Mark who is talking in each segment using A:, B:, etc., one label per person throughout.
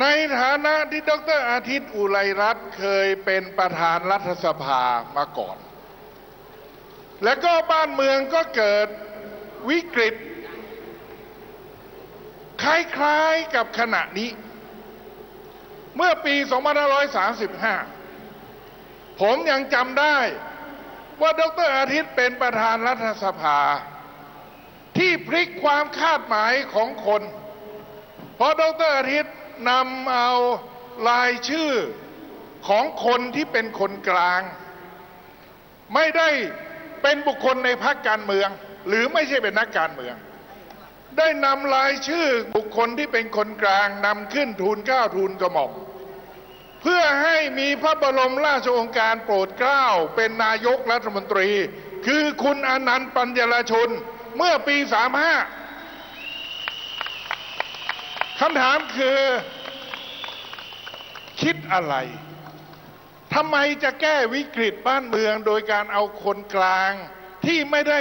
A: ในฐานะที่ดรอาทิตย์อุไรรัตน์เคยเป็นประธานรัฐสภามาก่อน แล้วก็บ้านเมืองก็เกิดวิกฤต คล้ายๆกับขณะนี้ เมื่อปี 2535 ผมยังจำได้ว่าดรอาทิตย์เป็นประธานรัฐสภา ที่พลิกความคาดหมายของคน เพราะดรอาทิตย์ นำเอารายชื่อของคนที่เป็นคนกลาง ไม่ได้เป็นบุคคลในพรรคการเมือง หรือไม่ใช่เป็นนักการเมือง ได้นำรายชื่อบุคคลที่เป็นคนกลางนำขึ้นทูลเกล้าทูลกระหม่อมเพื่อให้มีพระบรมราชองค์การโปรดเกล้าเป็นนายกรัฐมนตรี คือคุณอนันต์ปัญญลชนเมื่อปี 35 คำถามคือ คิดอะไรทำไมจะแก้วิกฤตบ้านเมืองโดยการเอาคนกลางที่ไม่ได้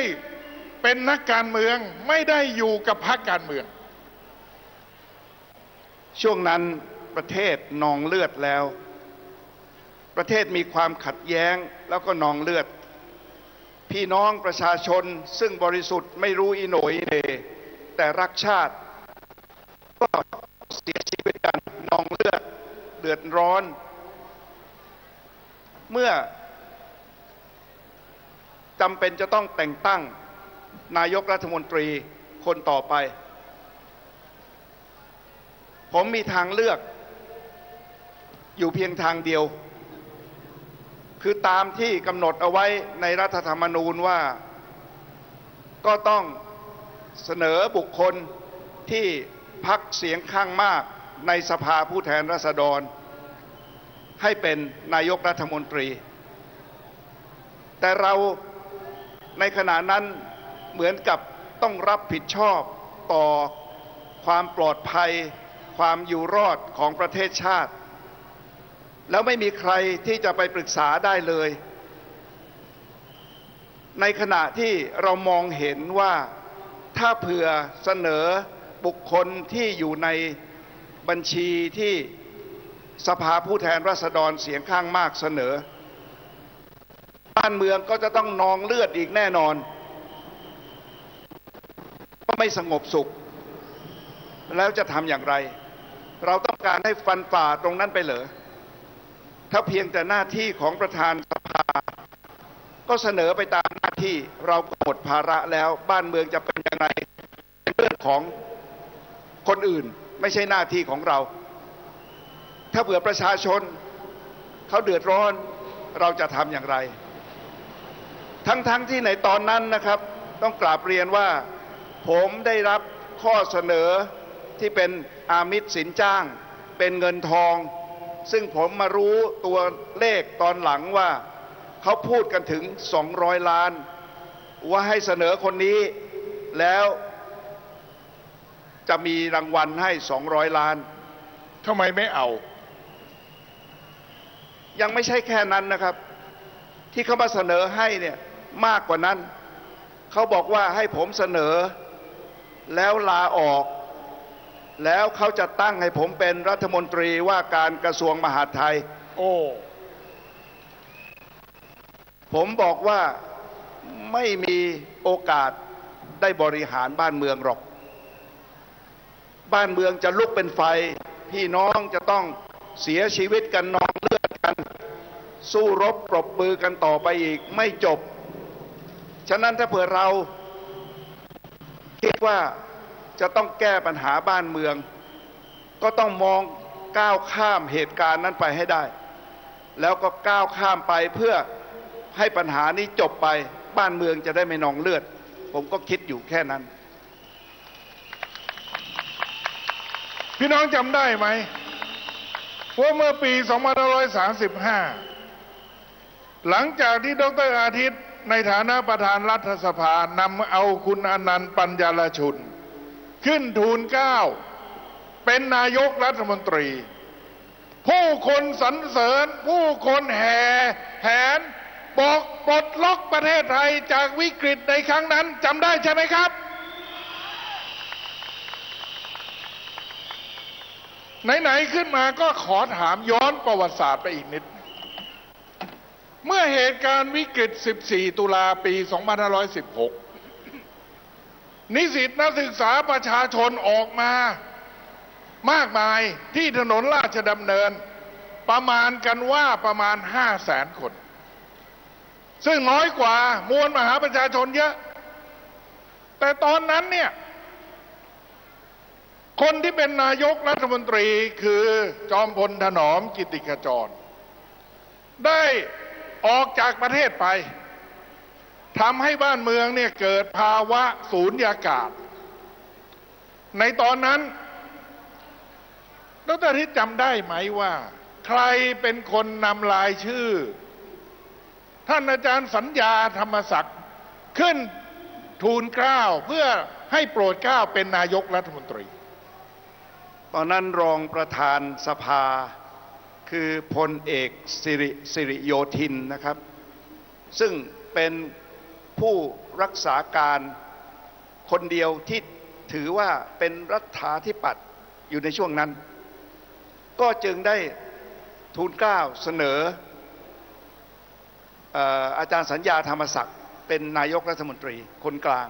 A: เป็นนักการเมืองไม่ได้อยู่กับพรรคการเมือง
B: ช่วงนั้นประเทศนองเลือดแล้ว ประเทศมีความขัดแย้งแล้วก็นองเลือด พี่น้องประชาชนซึ่งบริสุทธิ์ไม่รู้อิโหนอิเหนแต่รักชาติ ก็เสียชีวิตกันนองเลือดเดือดร้อน เมื่อจำเป็นจะต้องแต่งตั้งนายกรัฐมนตรีคนต่อไป ผมมีทางเลือก อยู่เพียงทางเดียว คือตามที่กำหนดเอาไว้ในรัฐธรรมนูญว่า ก็ต้องเสนอบุคคลที่ พักเสียงข้างมากในสภาผู้แทนราษฎร ให้เป็นนายกรัฐมนตรี แต่เราในขณะนั้นเหมือนกับต้องรับผิดชอบต่อความปลอดภัย ความอยู่รอดของประเทศชาติ แล้วไม่มีใครที่จะไปปรึกษาได้เลย ในขณะที่เรามองเห็นว่าถ้าเผื่อเสนอ บุคคลที่อยู่ในบัญชีที่สภาผู้แทนราษฎรเสียงข้างมากเสนอ บ้านเมืองก็จะต้องนองเลือดอีกแน่นอน ก็ไม่สงบสุข แล้วจะทำอย่างไร เราต้องการให้ฟันฝ่าตรงนั้นไปเหรอ ถ้าเพียงแต่หน้าที่ของประธานสภา ก็เสนอไปตามหน้าที่เราก็หมดภาระแล้ว บ้านเมืองจะเป็นอยังไงเป็นเรื่องของ คนอื่นไม่ใช่หน้าที่ของเรา ถ้าเผื่อประชาชนเขาเดือดร้อนเราจะทำอย่างไร ทั้งๆทที่ในตอนนั้นนะครับ ต้องกราบเรียนว่า ผมได้รับข้อเสนอที่เป็นอามิตรสินจ้าง เป็นเงินทอง ซึ่งผมมารู้ตัวเลขตอนหลังว่า เขาพูดกันถึง 200 ล้าน ว่าให้เสนอคนนี้แล้ว จะมีรางวัลให้ 200 ล้าน
A: ทำไมไม่เอา
B: ยังไม่ใช่แค่นั้นนะครับ ที่เขามาเสนอให้เนี่ยมากกว่านั้น เขาบอกว่าให้ผมเสนอ แล้วลาออก แล้วเขาจะตั้งให้ผมเป็นรัฐมนตรีว่าการกระทรวงมหาดไทย
A: โอ้
B: ผมบอกว่าไม่มีโอกาสได้บริหารบ้านเมืองหรอก บ้านเมืองจะลุกเป็นไฟ พี่น้องจะต้องเสียชีวิตกันนองเลือดกัน สู้รบปรบมือกันต่อไปอีกไม่จบ ฉะนั้นถ้าเผื่อเรา คิดว่าจะต้องแก้ปัญหาบ้านเมือง ก็ต้องมองก้าวข้ามเหตุการณ์นั้นไปให้ได้ แล้วก็ก้าวข้ามไปเพื่อให้ปัญหานี้จบไปบ้านเมืองจะได้ไม่นองเลือด ผมก็คิดอยู่แค่นั้น
A: พี่น้องจำได้ไหมว่าเมื่อปี 2535 หลังจากที่ดรอาทิตย์ในฐานะประธานรัฐสภานำเอาคุณอนันต์ปัญญาลชุน ขึ้นทูลเกล้าเป็นนายกรัฐมนตรี ผู้คนสรรเสริญ ผู้คนแห่แหน บอกปลดล็อกประเทศไทยจากวิกฤตในครั้งนั้นจำได้ใช่ไหมครับ ไหนๆขึ้นมาก็ขอถามย้อนประวัติศาสตร์ไปอีกนิด เมื่อเหตุการณ์วิกฤต 14 ตุลาปี 2516 นิสิตนักศึกษาประชาชนออกมามากมายที่ถนนราชดำเนิน ประมาณกันว่าประมาณ 5 แสนคน ซึ่งน้อยกว่ามวลมหาประชาชนเยอะ แต่ตอนนั้นเนี่ย คนที่เป็นนายกรัฐมนตรีคือจอมพลถนอมกิติขจร ได้ออกจากประเทศไปทำให้บ้านเมืองเนี่ยเกิดภาวะสูญยากาศ ในตอนนั้นดรทิศจำได้ไหมว่า ใครเป็นคนนำลายชื่อ ท่านอาจารย์สัญญาธรรมศักดิ์ขึ้นทูลเกล้าเพื่อให้โปรดเกล้าเป็นนายกรัฐมนตรี
B: ตอนนั้นรองประธานสภาคือพลเอกสิริสิริโยธินนะครับ ซึ่งเป็นผู้รักษาการคนเดียวที่ถือว่าเป็นรัฐาธิปัตย์อยู่ในช่วงนั้น ก็จึงได้ทูลเกล้าเสนอเอ่ออาจารย์สัญญาธรรมศักดิ์เป็นนายกรัฐมนตรีคนกลาง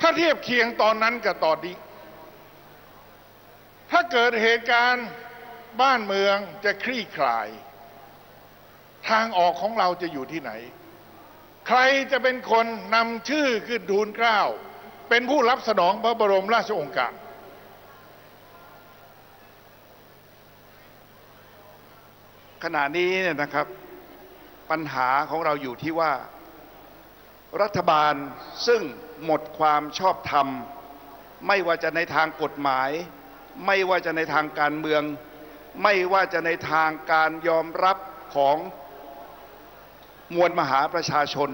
A: ถ้าเทียบเคียงตอนนั้นกับตอนนี้ ถ้าเกิดเหตุการณ์บ้านเมืองจะคลี่คลาย ทางออกของเราจะอยู่ที่ไหน ใครจะเป็นคนนำชื่อขึ้นทูลเกล้า เป็นผู้รับสนองพระบรมราชโองการ
B: ขณะนี้เนี่ยนะครับปัญหาของเราอยู่ที่ว่า รัฐบาลซึ่งหมดความชอบธรรม ไม่ว่าจะในทางกฎหมาย ไม่ว่าจะในทางการเมือง ไม่ว่าจะในทางการยอมรับของมวลมหาประชาชน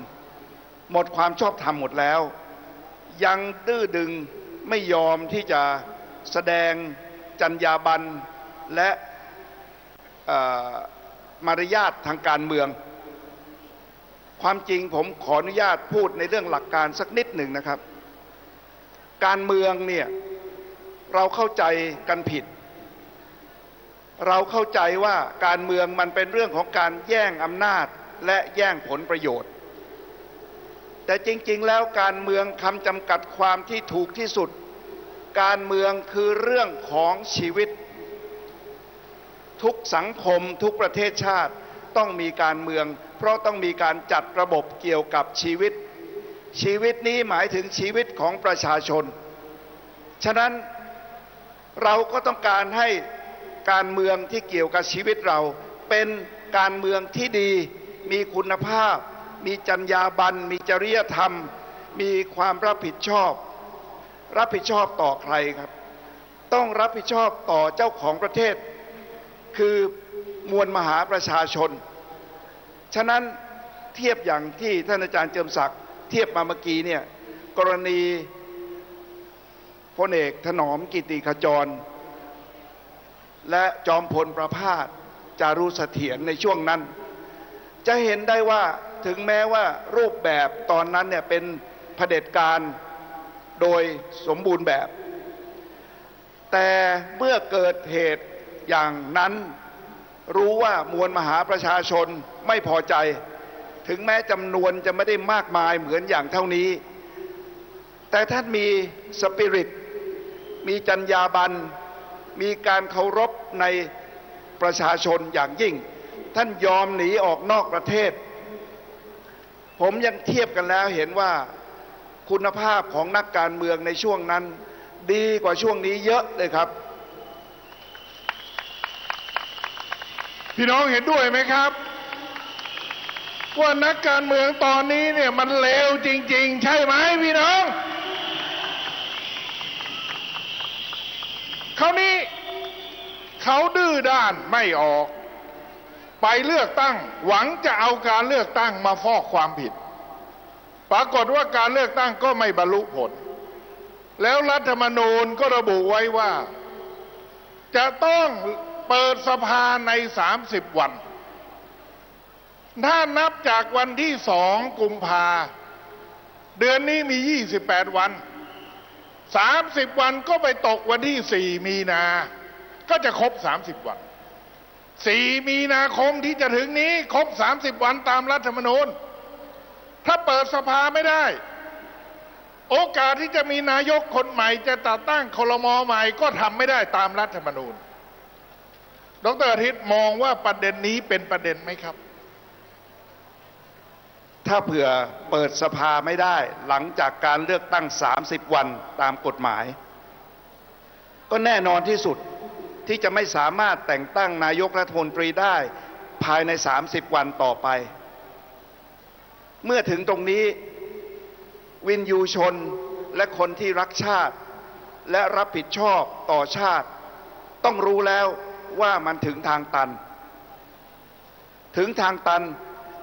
B: หมดความชอบธรรมหมดแล้ว ยังดื้อดึงไม่ยอมที่จะแสดงจรรยาบรรณและมารยาททางการเมือง ความจริงผมขออนุญาตพูดในเรื่องหลักการสักนิดหนึ่งนะครับ การเมืองเนี่ย เราเข้าใจกันผิด เราเข้าใจว่าการเมืองมันเป็นเรื่องของการแย่งอำนาจและแย่งผลประโยชน์ แต่จริงๆ แล้วการเมืองคำจำกัดความที่ถูกที่สุด การเมืองคือเรื่องของชีวิต ทุกสังคมทุกประเทศชาติต้องมีการเมือง เพราะต้องมีการจัดระบบเกี่ยวกับชีวิต ชีวิตนี้หมายถึงชีวิตของประชาชน ฉะนั้น เราก็ต้องการให้การเมืองที่เกี่ยวกับชีวิตเรา เป็นการเมืองที่ดี มีคุณภาพ มีจรรยาบรรณมีจริยธรรม มีความรับผิดชอบ รับผิดชอบต่อใครครับ ต้องรับผิดชอบต่อเจ้าของประเทศ คือมวลมหาประชาชน ฉะนั้นเทียบอย่างที่ท่านอาจารย์เจิมศักดิ์เทียบมาเมื่อกี้เนี่ยกรณี พลเอกถนอมกิติขจร และจอมพลประพาสจารุเสถียรในช่วงนั้น จะเห็นได้ว่าถึงแม้ว่ารูปแบบตอนนั้นเนี่ยเป็นเผด็จการโดยสมบูรณ์แบบ แต่เมื่อเกิดเหตุอย่างนั้นรู้ว่ามวลมหาประชาชนไม่พอใจ ถึงแม้จำนวนจะไม่ได้มากมายเหมือนอย่างเท่านี้ แต่ท่านมีสปิริต มีจรรยาบรรณมีการเคารพในประชาชนอย่างยิ่ง ท่านยอมหนีออกนอกประเทศ ผมยังเทียบกันแล้วเห็นว่าคุณภาพของนักการเมืองในช่วงนั้น ดีกว่าช่วงนี้เยอะเลยครับ
A: พี่น้องเห็นด้วยไหมครับว่านักการเมืองตอนนี้เนี่ยมันเลวจริง ๆ ใช่ไหมพี่น้อง เขาวนี้เขาดื้อด้านไม่ออก ไปเลือกตั้ง หวังจะเอาการเลือกตั้งมาฟอกความผิด ปรากฏว่าการเลือกตั้งก็ไม่บรรลุผล แล้วรัฐธรรมนูญก็ระบุไว้ว่า จะต้องเปิดสภาใน 30 วัน ถ้านับจากวันที่สองกุมภาเดือนนี้มี 28 วัน 30 วันก็ไปตกวันที่ 4 มีนา ก็จะครบ 30 วัน 4 มีนาคมที่จะถึงนี้ครบ 30 วันตามรัฐธรรมนูญ ถ้าเปิดสภาไม่ได้ โอกาสที่จะมีนายกคนใหม่จะตัดตั้งคลมอใหม่ก็ทำไม่ได้ตามรัฐธรรมนูญ ดรอาทิตย์มองว่าประเด็นนี้เป็นประเด็นไหมครับ
B: ถ้าเผื่อเปิดสภาไม่ได้ หลังจากการเลือกตั้ง 30 วันตามกฎหมาย ก็แน่นอนที่สุดที่จะไม่สามารถแต่งตั้งนายกรัฐมนตรีได้ภายใน 30 วันต่อไป เมื่อถึงตรงนี้วินยูชนและคนที่รักชาติ และรับผิดชอบต่อชาติ ต้องรู้แล้วว่ามันถึงทางตัน ถึงทางตัน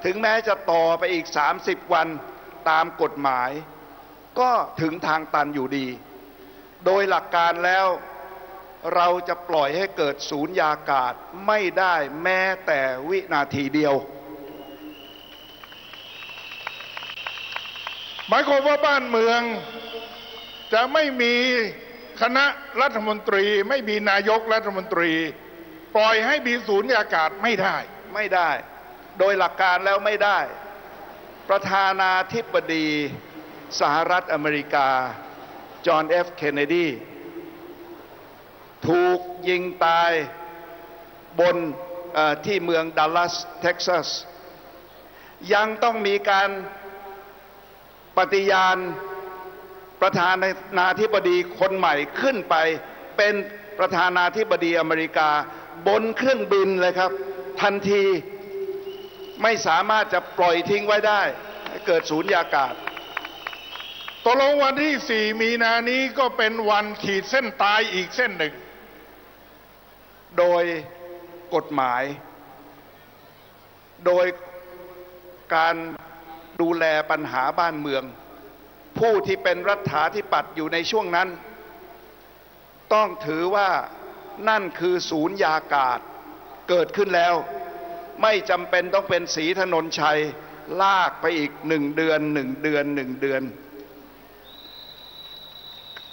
B: ถึงแม้จะต่อไปอีก 30 วันตามกฎหมาย ก็ถึงทางตันอยู่ดี โดยหลักการแล้วเราจะปล่อยให้เกิดศูนย์ยากาศไม่ได้แม้แต่วินาทีเดียว
A: หมายความว่าบ้านเมือง จะไม่มีคณะรัฐมนตรี ไม่มีนายกรัฐมนตรี ปล่อยให้มีศูนย์อากาศไม่ได้
B: ไม่ได้ โดยหลักการแล้วไม่ได้ ประธานาธิบดีสหรัฐอเมริกา จอห์นเอฟเคนเนดี ถูกยิงตายบนที่เมืองดัลลัสเท็กซัส ยังต้องมีการปฏิญาณประธานาธิบดีคนใหม่ขึ้นไปเป็นประธานาธิบดีอเมริกา บนเครื่องบินเลยครับ ทันที ไม่สามารถจะปล่อยทิ้งไว้ได้เกิดศูนย์ยากาศ
A: ตกลงวันที่ 4 มีนานี้ก็เป็นวันขีดเส้นตายอีกเส้นหนึ่ง
B: โดยกฎหมาย โดยการดูแลปัญหาบ้านเมือง ผู้ที่เป็นรัฐาธิปัตย์อยู่ในช่วงนั้น ต้องถือว่านั่นคือศูนย์ยากาศเกิดขึ้นแล้ว ไม่จำเป็นต้องเป็นสีถนนชัย ลากไปอีกหนึ่งเดือนหนึ่งเดือนหนึ่งเดือน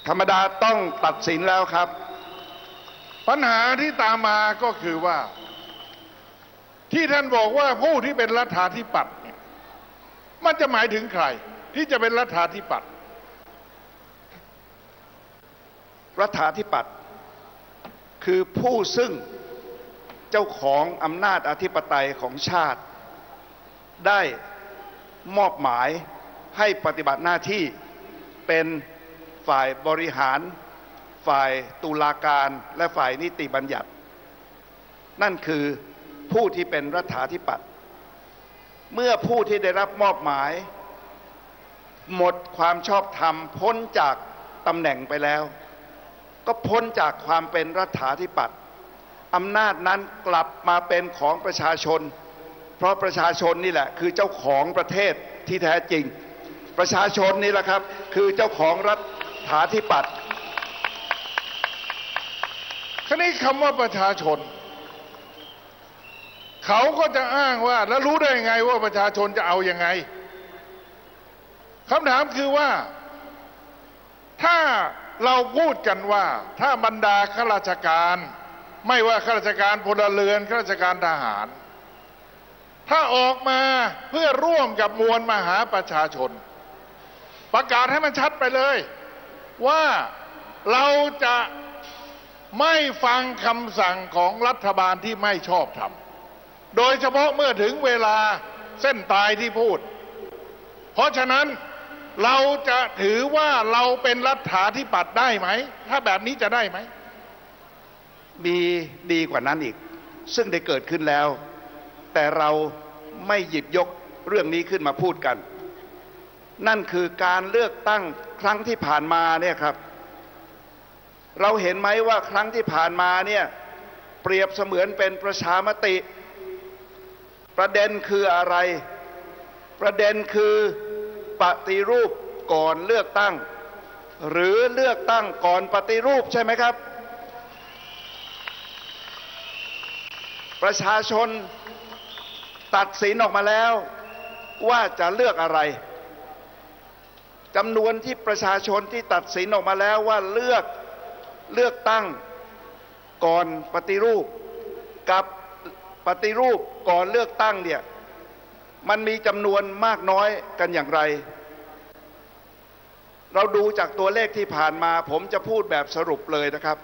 B: ธรรมดาต้องตัดสินแล้วครับ
A: ปัญหาที่ตามมาก็คือว่า ที่ท่านบอกว่าผู้ที่เป็นรัฐาธิปัตย์เนี่ยมันจะหมายถึงใคร ที่จะเป็นรัฐาธิปัตย์
B: รัฐาธิปัตย์คือผู้ซึ่ง เจ้าของอำนาจอธิปไตยของชาติ ได้มอบหมายให้ปฏิบัติหน้าที่เป็นฝ่ายบริหาร ฝ่ายตุลาการและฝ่ายนิติบัญญัติ นั่นคือผู้ที่เป็นรัฐาธิปัตย์เมื่อผู้ที่ได้รับมอบหมาย หมดความชอบธรรมพ้นจากตำแหน่งไปแล้ว ก็พ้นจากความเป็นรัฐาธิปัตย์ อำนาจนั้นกลับมาเป็นของประชาชน เพราะประชาชนนี่แหละ คือเจ้าของประเทศที่แท้จริง ประชาชนนี่แหละครับ คือเจ้าของรัฐาธิปัตย์
A: ครนี้คำว่าประชาชน เขาก็จะอ้างว่า แล้วรู้ได้ยังไงว่าประชาชนจะเอาอยัางไงคำถามคือว่า ถ้าเราพูดกันว่า ถ้าบรรดาข้าราชการ ไม่ว่าข้าราชการพลเรือนข้าราชการทหาร ถ้าออกมาเพื่อร่วมกับมวลมหาประชาชน ประกาศให้มันชัดไปเลย ว่าเราจะไม่ฟังคำสั่งของรัฐบาลที่ไม่ชอบธรรมโดยเฉพาะเมื่อถึงเวลาเส้นตายที่พูด เพราะฉะนั้นเราจะถือว่าเราเป็นรัฐาธิปัตย์ได้ไหม ถ้าแบบนี้จะได้ไหม
B: มีดีกว่านั้นอีก ซึ่งได้เกิดขึ้นแล้ว แต่เราไม่หยิบยกเรื่องนี้ขึ้นมาพูดกัน นั่นคือการเลือกตั้งครั้งที่ผ่านมาเนี่ยครับ เราเห็นไหมว่าครั้งที่ผ่านมาเนี่ยเปรียบเสมือนเป็นประชามติ ประเด็นคืออะไร ประเด็นคือปฏิรูปก่อนเลือกตั้ง หรือเลือกตั้งก่อนปฏิรูปใช่ไหมครับ ประชาชนตัดสินออกมาแล้วว่าจะเลือกอะไรจำนวนที่ประชาชนที่ตัดสินออกมาแล้วว่าเลือกเลือกตั้งก่อนปฏิรูปกับปฏิรูปก่อนเลือกตั้งเนี่ยมันมีจำนวนมากน้อยกันอย่างไร เราดูจากตัวเลขที่ผ่านมาผมจะพูดแบบสรุปเลยนะครับ